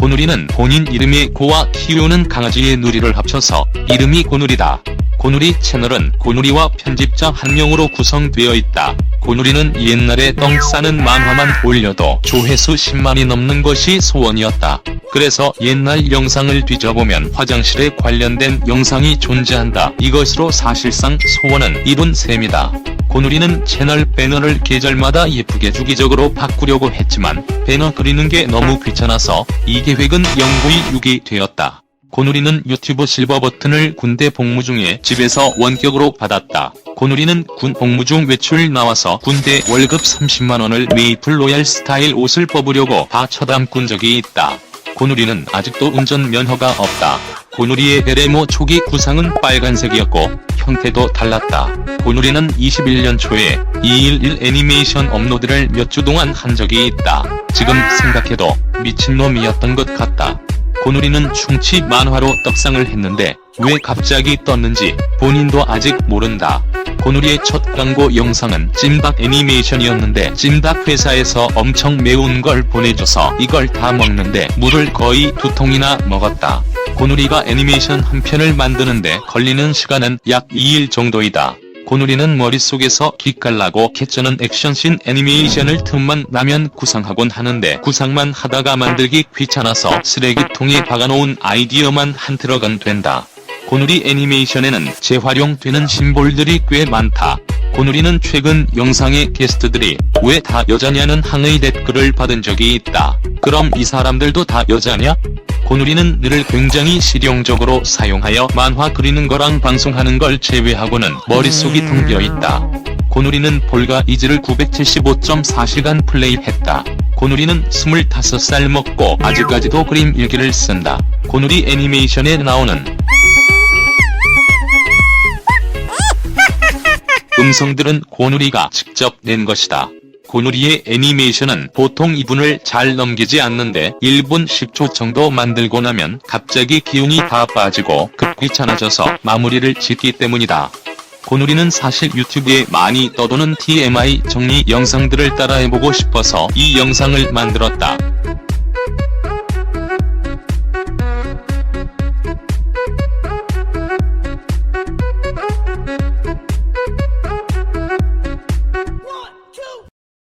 고누리는 본인 이름의 고와 키우는 강아지의 누리를 합쳐서 이름이 고누리다. 고누리 채널은 고누리와 편집자 한 명으로 구성되어 있다. 고누리는 옛날에 똥 싸는 만화만 올려도 조회수 10만이 넘는 것이 소원이었다. 그래서 옛날 영상을 뒤져보면 화장실에 관련된 영상이 존재한다. 이것으로 사실상 소원은 이룬 셈이다. 고누리는 채널 배너를 계절마다 예쁘게 주기적으로 바꾸려고 했지만 배너 그리는 게 너무 귀찮아서 이 계획은 영구히 유기 되었다. 고누리는 유튜브 실버 버튼을 군대 복무 중에 집에서 원격으로 받았다. 고누리는 군 복무 중 외출 나와서 군대 월급 30만원을 메이플 로얄 스타일 옷을 뽑으려고 다 처담꾼 적이 있다. 고누리는 아직도 운전 면허가 없다. 고누리의 베레모 초기 구상은 빨간색이었고 형태도 달랐다. 고누리는 21년 초에 211 애니메이션 업로드를 몇 주 동안 한 적이 있다. 지금 생각해도 미친놈이었던 것 같다. 고누리는 충치 만화로 떡상을 했는데 왜 갑자기 떴는지 본인도 아직 모른다. 고누리의 첫 광고 영상은 찜닭 애니메이션이었는데 찜닭 회사에서 엄청 매운 걸 보내줘서 이걸 다 먹는데 물을 거의 두 통이나 먹었다. 고누리가 애니메이션 한 편을 만드는데 걸리는 시간은 약 2일 정도이다. 고누리는 머릿속에서 기깔나고 개쩌는 액션씬 애니메이션을 틈만 나면 구상하곤 하는데 구상만 하다가 만들기 귀찮아서 쓰레기통에 박아놓은 아이디어만 한 트럭은 된다. 고누리 애니메이션에는 재활용되는 심볼들이 꽤 많다. 고누리는 최근 영상의 게스트들이 왜 다 여자냐는 항의 댓글을 받은 적이 있다. 그럼 이 사람들도 다 여자냐? 고누리는 늘을 굉장히 실용적으로 사용하여 만화 그리는 거랑 방송하는 걸 제외하고는 머릿속이 텅 비어 있다. 고누리는 볼가 이즈를 975.4시간 플레이했다. 고누리는 25살 먹고 아직까지도 그림 일기를 쓴다. 고누리 애니메이션에 나오는 음성들은 고누리가 직접 낸 것이다. 고누리의 애니메이션은 보통 2분을 잘 넘기지 않는데 1분 10초 정도 만들고 나면 갑자기 기운이 다 빠지고 급 귀찮아져서 마무리를 짓기 때문이다. 고누리는 사실 유튜브에 많이 떠도는 TMI 정리 영상들을 따라해보고 싶어서 이 영상을 만들었다.